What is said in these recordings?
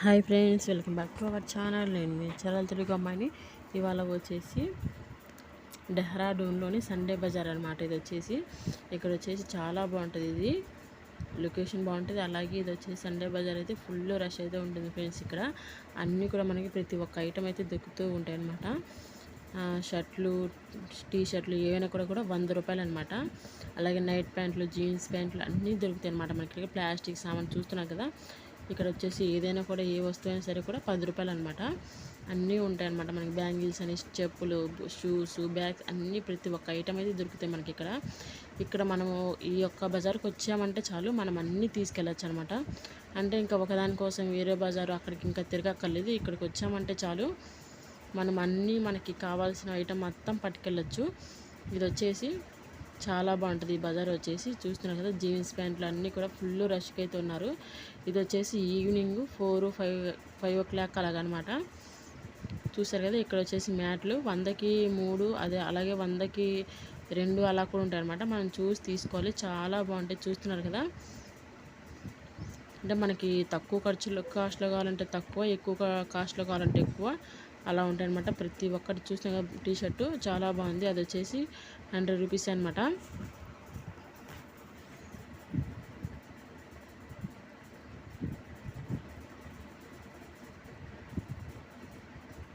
Hi friends welcome back to our channel. నేను మీ చరల్ తెలుగు అమ్మాయిని. ఇవాళ వచ్చేసి డెహ్రాడూన్లోని సండే బజార్ అనమాట ఇది వచ్చేసి ఇక్కడ వచ్చేసి చాలా బాగుంటుంది ఇది. లొకేషన్ బాగుంటుంది. అలాగే ఇది వచ్చేసి సండే బజార్ అయితే ఫుల్ రష్ అయితే ఉంటుంది ఫ్రెండ్స్ ఇక్కడ. అన్నీ కూడా మనకి ప్రతి ఒక్క ఐటమ్ అయితే దొక్కుతూ ఉంటాయి అనమాట షర్ట్లు టీ షర్ట్లు ఏవైనా కూడా కూడా వంద రూపాయలు అనమాట అలాగే నైట్ ప్యాంట్లు జీన్స్ ప్యాంట్లు అన్నీ దొరుకుతాయి అనమాట మనకి. ప్లాస్టిక్ సామాన్ చూస్తున్నాం కదా. ఇక్కడ వచ్చేసి ఏదైనా కూడా ఏ వస్తువు అయినా సరే కూడా పది రూపాయలు అనమాట అన్నీ ఉంటాయి అనమాట మనకి బ్యాంగిల్స్ అని చెప్పులు షూస్ బ్యాగ్స్ అన్నీ ప్రతి ఒక్క ఐటమ్ అయితే దొరుకుతాయి మనకి ఇక్కడ. ఇక్కడ మనము ఈ యొక్క బజార్కి వచ్చామంటే చాలు మనం అన్నీ తీసుకెళ్ళచ్చు అనమాట అంటే ఇంకా ఒకదానికోసం వేరే బజారు అక్కడికి ఇంకా తిరగక్కర్లేదు. ఇక్కడికి వచ్చామంటే చాలు మనం అన్నీ మనకి కావాల్సిన ఐటమ్ మొత్తం పట్టుకెళ్ళచ్చు. ఇది వచ్చేసి చాలా బాగుంటుంది. ఈ బజార్ వచ్చేసి చూస్తున్నారు కదా జీన్స్ ప్యాంట్లు అన్నీ కూడా ఫుల్ రష్కి అయితే ఉన్నారు. ఇది వచ్చేసి evening four five five o'clock అలాగనమాట. చూసారు కదా ఇక్కడ వచ్చేసి మ్యాట్లు వందకి మూడు అదే అలాగే వందకి రెండు అలా కూడా ఉంటాయి అనమాట మనం చూసి తీసుకోవాలి. చాలా బాగుంటాయి. చూస్తున్నారు కదా? అంటే మనకి తక్కువ ఖర్చులో కాస్ట్లో కావాలంటే తక్కువ ఎక్కువ కాస్ట్లో కావాలంటే ఎక్కువ. అలా ఉంటాయి అనమాట ప్రతి ఒక్కటి చూసిన టీ షర్టు చాలా బాగుంది. అది వచ్చేసి హండ్రెడ్ రూపీస్ అనమాట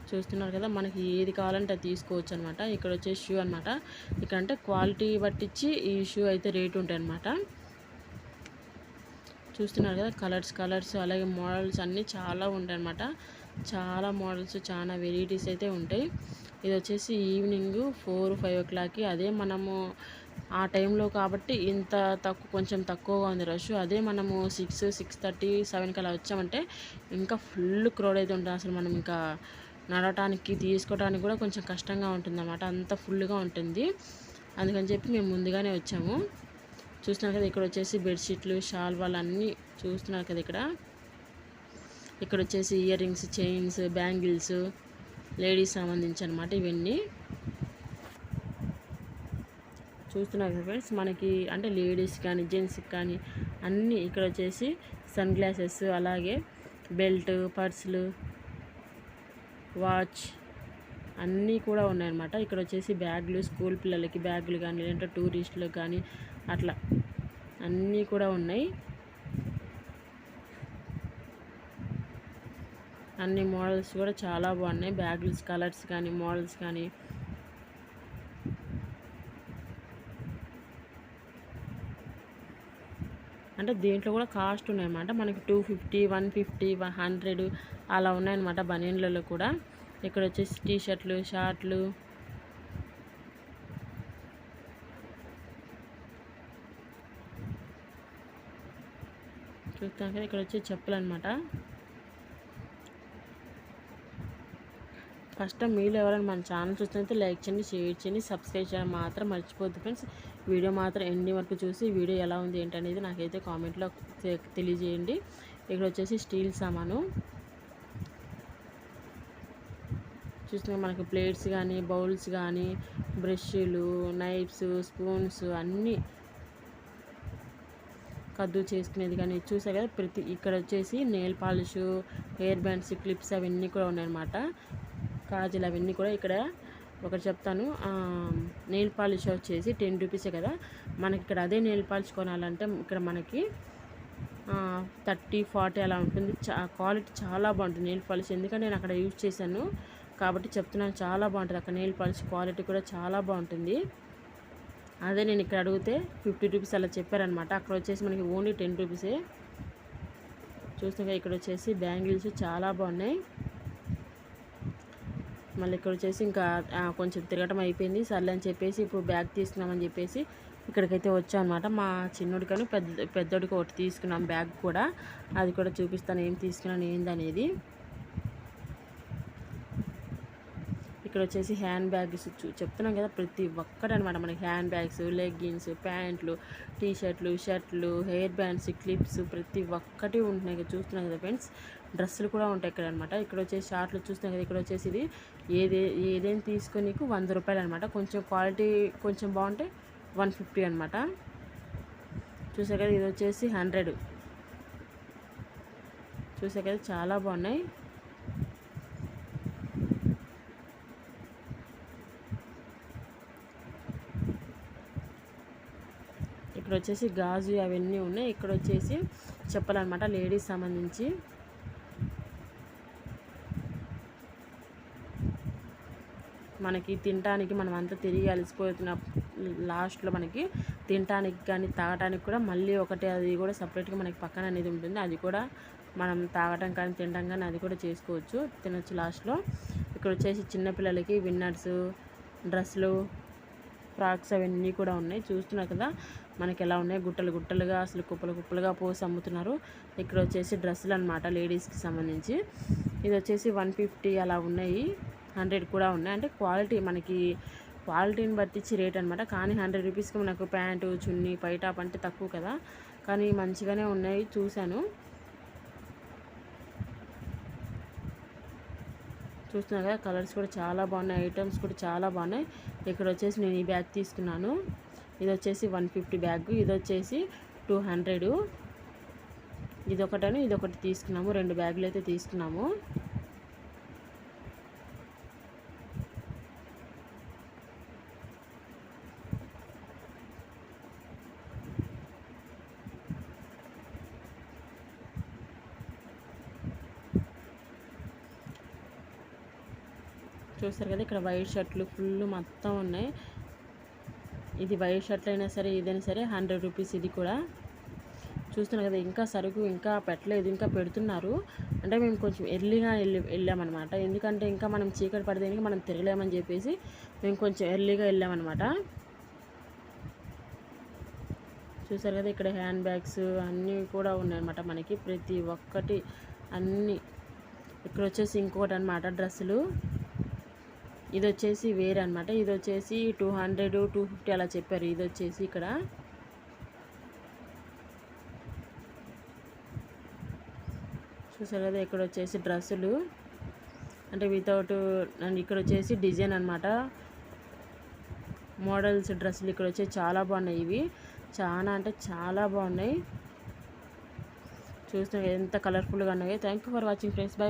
చూస్తున్నారు కదా మనకి ఏది కావాలంటే అది తీసుకోవచ్చు అనమాట ఇక్కడ వచ్చే షూ అనమాట ఇక్కడ అంటే క్వాలిటీ పట్టించి ఈ షూ అయితే రేట్ ఉంటాయి అనమాట చూస్తున్నారు కదా కలర్స్ కలర్స్ అలాగే మోడల్స్ అన్నీ చాలా ఉంటాయి అనమాట చాలా మోడల్స్ చాలా వెరైటీస్ అయితే ఉంటాయి. ఇది వచ్చేసి ఈవినింగ్ ఫోర్ ఫైవ్ ఓ క్లాక్కి. అదే మనము ఆ టైంలో కాబట్టి ఇంత తక్కువ కొంచెం తక్కువగా ఉంది రష్. అదే మనము సిక్స్ సిక్స్ థర్టీ సెవెన్కి అలా వచ్చామంటే ఇంకా ఫుల్ క్రౌడ్ అయితే ఉంటుంది. అసలు మనం ఇంకా నడవటానికి తీసుకోవడానికి కూడా కొంచెం కష్టంగా ఉంటుంది అన్నమాట అంత ఫుల్గా ఉంటుంది. అందుకని చెప్పి మేము ముందుగానే వచ్చాము. చూస్తున్నారు కదా ఇక్కడ వచ్చేసి బెడ్షీట్లు షాల్వాలు అన్నీ చూస్తున్నారు కదా ఇక్కడ. ఇక్కడ వచ్చేసి earrings chains bangles ladies సంబంధించి అనమాట ఇవన్నీ. చూస్తున్నారు కదా ఫ్రెండ్స్ మనకి అంటే లేడీస్ కానీ జెంట్స్కి కానీ అన్నీ ఇక్కడ వచ్చేసి సన్ గ్లాసెస్ అలాగే బెల్ట్ పర్సులు వాచ్ అన్నీ కూడా ఉన్నాయన్నమాట. ఇక్కడ వచ్చేసి బ్యాగులు స్కూల్ పిల్లలకి బ్యాగులు కానీ లేదంటే టూరిస్టులకు కానీ అట్లా అన్నీ కూడా ఉన్నాయి. అన్ని మోడల్స్ కూడా చాలా బాగున్నాయి. బ్యాగుల్స్ కలర్స్ కానీ మోడల్స్ కానీ. అంటే దీంట్లో కూడా కాస్ట్ ఉన్నాయన్నమాట. మనకి two fifty one fifty one hundred అలా ఉన్నాయన్నమాట బనీన్లలో కూడా. ఇక్కడ వచ్చేసి టీ షర్ట్లు. షార్ట్లు చూస్తాం కదా ఇక్కడ వచ్చి చెప్పులు అనమాట ఫస్ట్ టైం మీరు ఎవరైనా మన ఛానల్ చూస్తుంటే లైక్ చేయండి షేర్ చేయండి సబ్స్క్రైబ్ చేయడం మాత్రం మర్చిపోద్దు ఫ్రెండ్స్. వీడియో మాత్రం ఎండి వరకు చూసి వీడియో ఎలా ఉంది ఏంటనేది నాకైతే కామెంట్లో తెలియజేయండి. ఇక్కడ వచ్చేసి స్టీల్ సామాను. చూస్తున్నా మనకి ప్లేట్స్ కానీ బౌల్స్ కానీ బ్రష్లు నైఫ్స్ స్పూన్స్ అన్నీ కద్దు చేసుకునేది కానీ చూసారు కదా ప్రతి ఇక్కడ వచ్చేసి nail polish hair bands clips అవన్నీ కూడా ఉన్నాయన్నమాట. కాజులు అవన్నీ కూడా ఇక్కడ ఒకటి చెప్తాను. నెయిల్ పాలిష్ వచ్చేసి టెన్ రూపీసే కదా. మనకి ఇక్కడ అదే నెయిల్ పాలిష్ కొనాలంటే ఇక్కడ మనకి థర్టీ ఫార్టీ అలా ఉంటుంది. చా క్వాలిటీ చాలా బాగుంటుంది నెయిల్ పాలిష్. ఎందుకంటే నేను అక్కడ యూజ్ చేశాను. కాబట్టి చెప్తున్నాను చాలా బాగుంటుంది. అక్కడ నెయిల్ పాలిష్ క్వాలిటీ కూడా చాలా బాగుంటుంది. అదే నేను ఇక్కడ అడిగితే ఫిఫ్టీ రూపీస్ అలా చెప్పారనమాట. అక్కడ వచ్చేసి మనకి ఓన్లీ టెన్ రూపీసే. చూస్తే ఇక్కడ వచ్చేసి బ్యాంగిల్స్ చాలా బాగున్నాయి. మళ్ళీ ఇక్కడ వచ్చేసి ఇంకా కొంచెం తిరగటం అయిపోయింది. సర్లే అని చెప్పేసి ఇప్పుడు బ్యాగ్ తీసుకున్నామని చెప్పేసి ఇక్కడికైతే వచ్చాం అనమాట మా చిన్నోడికను పెద్ద పెద్దోడికి ఒకటి తీసుకున్నాం బ్యాగ్ కూడా. అది కూడా చూపిస్తాను ఏం తీసుకున్నాను ఏంది అనేది ఇక్కడ వచ్చేసి హ్యాండ్ బ్యాగ్స్ చెప్తున్నాం కదా ప్రతి ఒక్కటి అనమాట మనకి హ్యాండ్ బ్యాగ్స్ లెగ్గిన్స్ ప్యాంట్లు టీ షర్ట్లు షర్ట్లు హెయిర్ బ్యాండ్స్ క్లిప్స్ ప్రతి ఒక్కటి ఉంటున్నాయి చూస్తున్నాం కదా ఫ్రెండ్స్. డ్రెస్సులు కూడా ఉంటాయి ఇక్కడ అనమాట ఇక్కడ వచ్చేసి షార్ట్లు చూస్తున్నాం కదా ఇక్కడ వచ్చేసి ఇది ఏదే ఏదేం తీసుకొని వంద రూపాయలు అనమాట కొంచెం క్వాలిటీ కొంచెం బాగుంటే వన్ ఫిఫ్టీ అనమాట. చూసా కదా ఇది వచ్చేసి హండ్రెడ్. చూసా కదా చాలా బాగున్నాయి ఇక్కడ వచ్చేసి గాజు అవన్నీ ఉన్నాయి. ఇక్కడ వచ్చేసి చెప్పాలన్నమాట లేడీస్ సంబంధించి. మనకి తినటానికి మనం అంతా తిరిగి అలసిపోతున్న లాస్ట్లో మనకి తినటానికి కానీ తాగటానికి కూడా మళ్ళీ ఒకటి అది కూడా సపరేట్గా మనకి పక్కన అనేది ఉంటుంది. అది కూడా మనం తాగటం కానీ తినడం కానీ అది కూడా చేసుకోవచ్చు. తినొచ్చు లాస్ట్లో. ఇక్కడ వచ్చేసి చిన్నపిల్లలకి విన్నర్స్ డ్రెస్సులు ఫ్రాక్స్ అవన్నీ కూడా ఉన్నాయి. చూస్తున్నారు కదా మనకి ఎలా ఉన్నాయి? గుట్టలు గుట్టలుగా అసలు కుప్పలు కుప్పలుగా పోసి అమ్ముతున్నారు. ఇక్కడ వచ్చేసి డ్రెస్సులు అనమాట లేడీస్కి సంబంధించి. ఇది వచ్చేసి వన్ ఫిఫ్టీ అలా ఉన్నాయి. హండ్రెడ్ కూడా ఉన్నాయి. అంటే క్వాలిటీ మనకి క్వాలిటీని బట్టించి రేట్ అనమాట కానీ హండ్రెడ్ రూపీస్కి మనకు ప్యాంటు చున్నీ పైటాప్ అంటే తక్కువ కదా. కానీ మంచిగానే ఉన్నాయి. చూశాను. చూస్తున్నారు కదా కలర్స్ కూడా చాలా బాగున్నాయి ఐటమ్స్ కూడా చాలా బాగున్నాయి. ఇక్కడ వచ్చేసి నేను ఈ బ్యాగ్ తీసుకున్నాను. ఇది వచ్చేసి వన్ ఫిఫ్టీ బ్యాగ్ ఇది వచ్చేసి టూ హండ్రెడ్. ఇది ఒకటని ఇది ఒకటి తీసుకున్నాము రెండు బ్యాగులు అయితే తీసుకున్నాము. చూస్తారు కదా ఇక్కడ వైట్ షర్ట్లు ఫుల్ మొత్తం ఉన్నాయి. ఇది వైట్ షర్ట్లు అయినా సరే ఇదైనా సరే హండ్రెడ్ రూపీస్ ఇది కూడా. చూస్తున్నారు కదా ఇంకా సరుకు ఇంకా పెట్టలేదు ఇంకా పెడుతున్నారు. అంటే మేము కొంచెం ఎర్లీగా వెళ్ళి వెళ్ళామన్నమాట. ఎందుకంటే ఇంకా మనం చీకటి పడితే మనం తిరగలేమని చెప్పేసి మేము కొంచెం ఎర్లీగా వెళ్ళామన్నమాట. చూసారు కదా ఇక్కడ హ్యాండ్ బ్యాగ్స్ అన్నీ కూడా ఉన్నాయన్నమాట మనకి. ప్రతి ఒక్కటి అన్నీ. ఇక్కడ వచ్చేసి ఇంకొకటి అనమాట డ్రెస్సులు. ఇది వచ్చేసి వేరే అనమాట ఇది వచ్చేసి టూ హండ్రెడ్ టూ ఫిఫ్టీ అలా చెప్పారు. ఇది వచ్చేసి ఇక్కడ. చూసారు కదా ఇక్కడ వచ్చేసి డ్రెస్సులు. అంటే వితౌట్ అండ్ ఇక్కడ వచ్చేసి డిజైన్ అనమాట మోడల్స్ డ్రెస్సులు ఇక్కడ వచ్చేసి చాలా బాగున్నాయి ఇవి. చాలా అంటే చాలా బాగున్నాయి. చూస్తున్నాయి ఎంత కలర్ఫుల్గా ఉన్నాయి. Thank you for watching friends bye